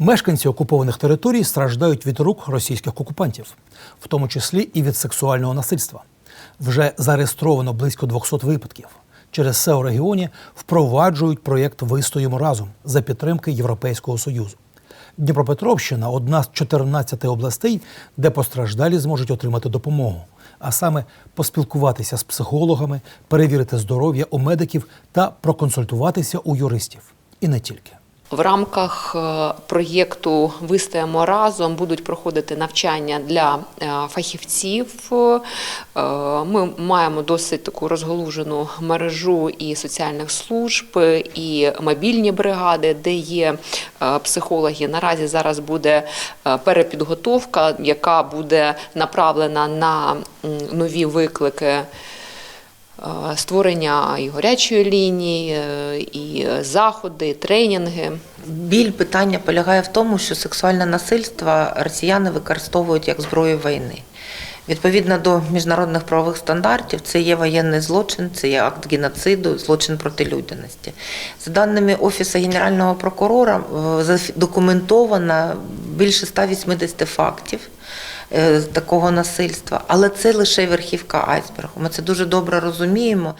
Мешканці окупованих територій страждають від рук російських окупантів, в тому числі і від сексуального насильства. Вже зареєстровано близько 200 випадків. Через це у регіоні впроваджують проєкт Вистоїмо разом за підтримки Європейського союзу. Дніпропетровщина одна з 14 областей, де постраждалі зможуть отримати допомогу, а саме поспілкуватися з психологами, перевірити здоров'я у медиків та проконсультуватися у юристів. І не тільки. В рамках е, проєкту Вистоїмо разом будуть проходити навчання для е, фахівців. Е, Ми маємо досить таку розголужену мережу і соціальних служб, і мобільні бригади, де є психологи. Наразі зараз буде перепідготовка, яка буде направлена на нові виклики. Е, Створення і гарячої лінії, е, і заходи, і тренінги. Біль питання полягає в тому, що сексуальне насильство росіяни використовують як зброю війни. Відповідно до міжнародних правових стандартів, це є воєнний злочин, це є акт геноциду, злочин проти людяності. За даними Офісу Генерального прокурора, е, задокументовано більше 180 фактів е, такого насильства, але це лише верхівка айсбергу. Ми це дуже добре розуміємо.